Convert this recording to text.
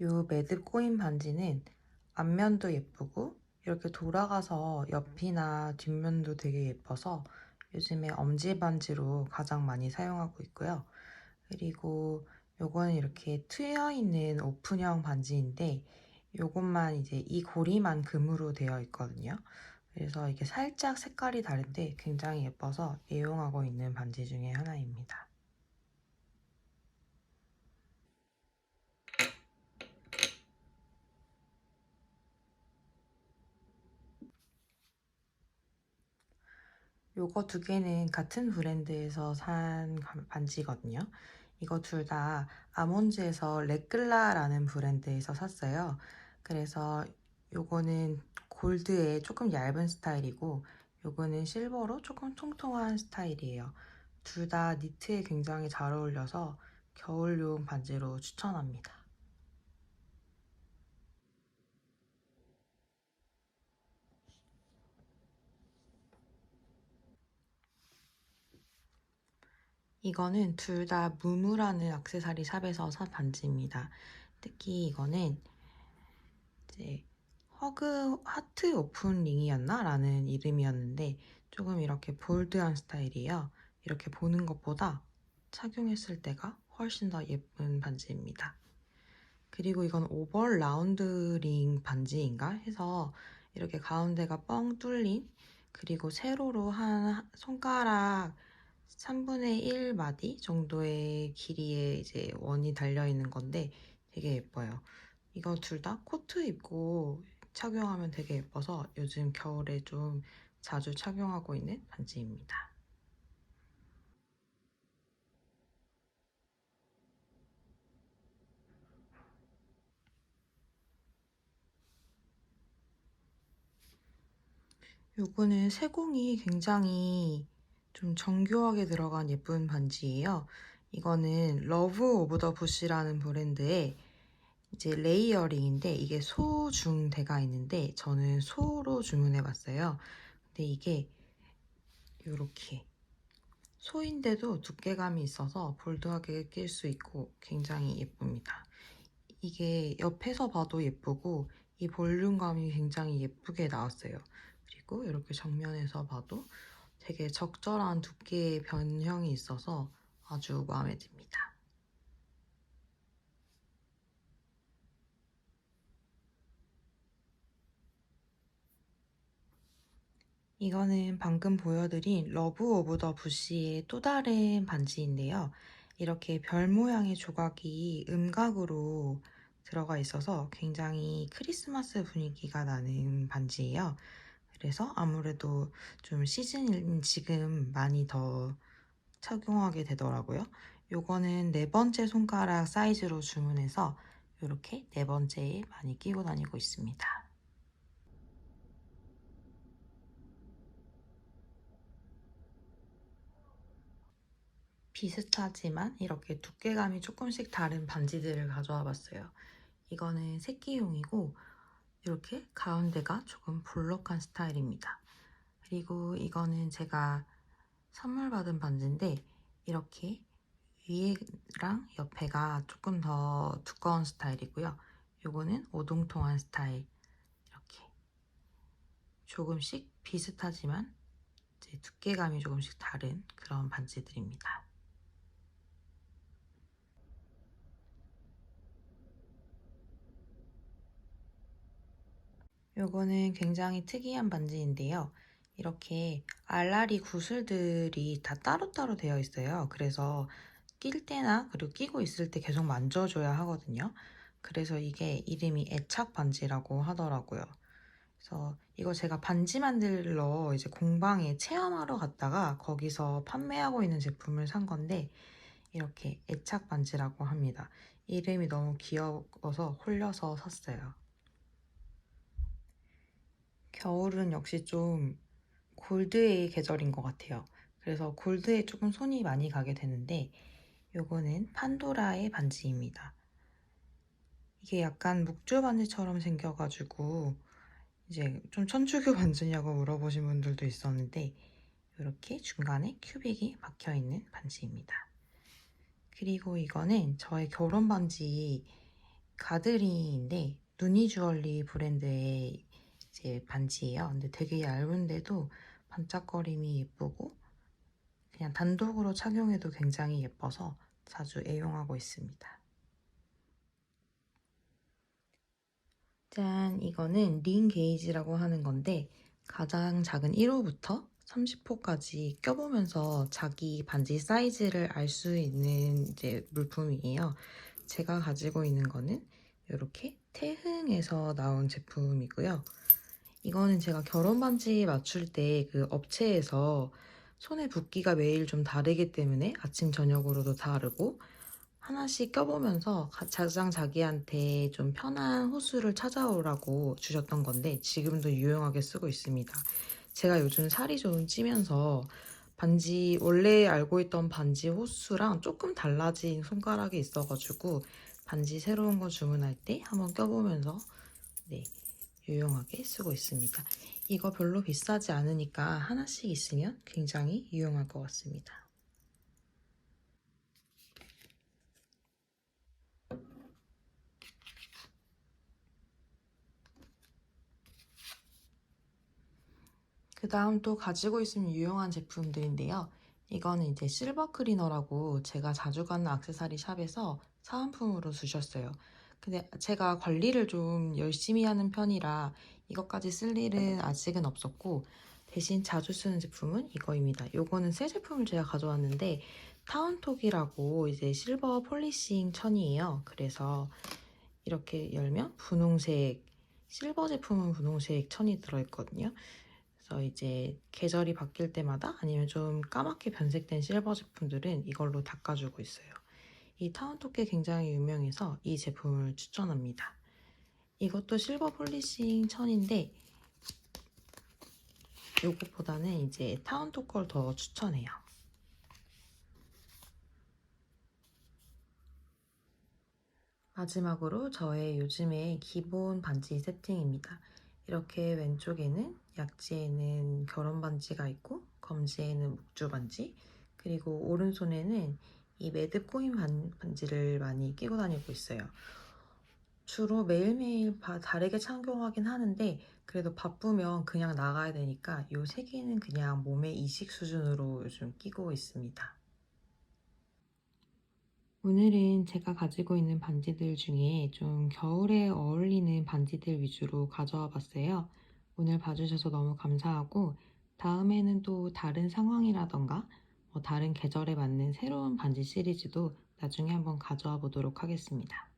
이 매듭 꼬인 반지는 앞면도 예쁘고 이렇게 돌아가서 옆이나 뒷면도 되게 예뻐서 요즘에 엄지 반지로 가장 많이 사용하고 있고요. 그리고 요거는 이렇게 트여 있는 오픈형 반지인데 요것만 이제 이 고리만 금으로 되어 있거든요. 그래서 이게 살짝 색깔이 다른데 굉장히 예뻐서 애용하고 있는 반지 중에 하나입니다. 요거 두 개는 같은 브랜드에서 산 가- 반지거든요. 이거 둘 다 아몬즈에서 레클라라는 브랜드에서 샀어요. 그래서 요거는 골드에 조금 얇은 스타일이고 요거는 실버로 조금 통통한 스타일이에요. 둘 다 니트에 굉장히 잘 어울려서 겨울용 반지로 추천합니다. 이거는 둘 다 무무라는 액세서리 샵에서 산 반지입니다. 특히 이거는 이제 허그 하트 오픈 링이었나? 라는 이름이었는데 조금 이렇게 볼드한 스타일이에요. 이렇게 보는 것보다 착용했을 때가 훨씬 더 예쁜 반지입니다. 그리고 이건 오벌 라운드 링 반지인가 해서 이렇게 가운데가 뻥 뚫린 그리고 세로로 한 손가락 3분의 1 마디 정도의 길이의 이제 원이 달려 있는 건데 되게 예뻐요. 이거 둘 다 코트 입고 착용하면 되게 예뻐서 요즘 겨울에 좀 자주 착용하고 있는 반지입니다. 요거는 세공이 굉장히 좀 정교하게 들어간 예쁜 반지예요. 이거는 러브 오브 더 부시라는 브랜드의 이제 레이어링인데 이게 소 중 대가 있는데 저는 소로 주문해 봤어요. 근데 이게 이렇게 소인데도 두께감이 있어서 볼드하게 낄 수 있고 굉장히 예쁩니다. 이게 옆에서 봐도 예쁘고 이 볼륨감이 굉장히 예쁘게 나왔어요. 그리고 이렇게 정면에서 봐도 되게 적절한 두께의 변형이 있어서 아주 마음에 듭니다. 이거는 방금 보여드린 러브 오브 더 부시의 또 다른 반지인데요. 이렇게 별 모양의 조각이 음각으로 들어가 있어서 굉장히 크리스마스 분위기가 나는 반지예요. 그래서 아무래도 좀 시즌인 지금 많이 더 착용하게 되더라고요. 요거는 네 번째 손가락 사이즈로 주문해서 이렇게 네 번째에 많이 끼고 다니고 있습니다. 비슷하지만 이렇게 두께감이 조금씩 다른 반지들을 가져와 봤어요. 이거는 새끼용이고 이렇게 가운데가 조금 볼록한 스타일입니다. 그리고 이거는 제가 선물 받은 반지인데 이렇게 위에랑 옆에가 조금 더 두꺼운 스타일이고요. 요거는 오동통한 스타일 이렇게 조금씩 비슷하지만 두께감이 조금씩 다른 그런 반지들입니다. 요거는 굉장히 특이한 반지인데요. 이렇게 알라리 구슬들이 다 따로따로 되어 있어요. 그래서 낄 때나 그리고 끼고 있을 때 계속 만져줘야 하거든요. 그래서 이게 이름이 애착 반지라고 하더라고요. 그래서 이거 제가 반지 만들러 이제 공방에 체험하러 갔다가 거기서 판매하고 있는 제품을 산 건데 이렇게 애착 반지라고 합니다. 이름이 너무 귀여워서 홀려서 샀어요. 겨울은 역시 좀 골드의 계절인 것 같아요. 그래서 골드에 조금 손이 많이 가게 되는데 요거는 판도라의 반지입니다. 이게 약간 묵주 반지처럼 생겨가지고 이제 좀 천주교 반지냐고 물어보신 분들도 있었는데 이렇게 중간에 큐빅이 박혀 있는 반지입니다. 그리고 이거는 저의 결혼 반지 가드링인데 누니 주얼리 브랜드의 이제 반지예요. 근데 되게 얇은데도 반짝거림이 예쁘고 그냥 단독으로 착용해도 굉장히 예뻐서 자주 애용하고 있습니다. 짠, 이거는 링 게이지라고 하는 건데 가장 작은 1호부터 30호까지 껴보면서 자기 반지 사이즈를 알 수 있는 이제 물품이에요. 제가 가지고 있는 거는 이렇게 태흥에서 나온 제품이고요. 이거는 제가 결혼 반지 맞출 때 그 업체에서 손에 붓기가 매일 좀 다르기 때문에 아침 저녁으로도 다르고 하나씩 껴보면서 가장 자기한테 좀 편한 호수를 찾아오라고 주셨던 건데 지금도 유용하게 쓰고 있습니다. 제가 요즘 살이 좀 찌면서 반지 원래 알고 있던 반지 호수랑 조금 달라진 손가락이 있어가지고 반지 새로운 거 주문할 때 한번 껴보면서 네 유용하게 쓰고 있습니다. 이거 별로 비싸지 않으니까 하나씩 있으면 굉장히 유용할 것 같습니다. 그 다음 또 가지고 있으면 유용한 제품들인데요. 이거는 이제 실버 클리너라고 제가 자주 가는 악세사리 샵에서 사은품으로 주셨어요. 근데 제가 관리를 좀 열심히 하는 편이라 이것까지 쓸 일은 아직은 없었고 대신 자주 쓰는 제품은 이거입니다. 요거는 새 제품을 제가 가져왔는데 타운톡이라고 이제 실버 폴리싱 천이에요. 그래서 이렇게 열면 분홍색 실버 제품은 분홍색 천이 들어있거든요. 그래서 이제 계절이 바뀔 때마다 아니면 좀 까맣게 변색된 실버 제품들은 이걸로 닦아주고 있어요. 이 타운토끼 굉장히 유명해서 이 제품을 추천합니다. 이것도 실버 폴리싱 천인데 이것보다는 이제 타운토 걸 더 추천해요. 마지막으로 저의 요즘의 기본 반지 세팅입니다. 이렇게 왼쪽에는 약지에는 결혼 반지가 있고 검지에는 묵주 반지 그리고 오른손에는 이 매듭 코인 반지를 많이 끼고 다니고 있어요. 주로 매일매일 다르게 착용하긴 하는데 그래도 바쁘면 그냥 나가야 되니까 이 세 개는 그냥 몸의 이식 수준으로 요즘 끼고 있습니다. 오늘은 제가 가지고 있는 반지들 중에 좀 겨울에 어울리는 반지들 위주로 가져와 봤어요. 오늘 봐주셔서 너무 감사하고 다음에는 또 다른 상황이라던가 뭐 다른 계절에 맞는 새로운 반지 시리즈도 나중에 한번 가져와 보도록 하겠습니다.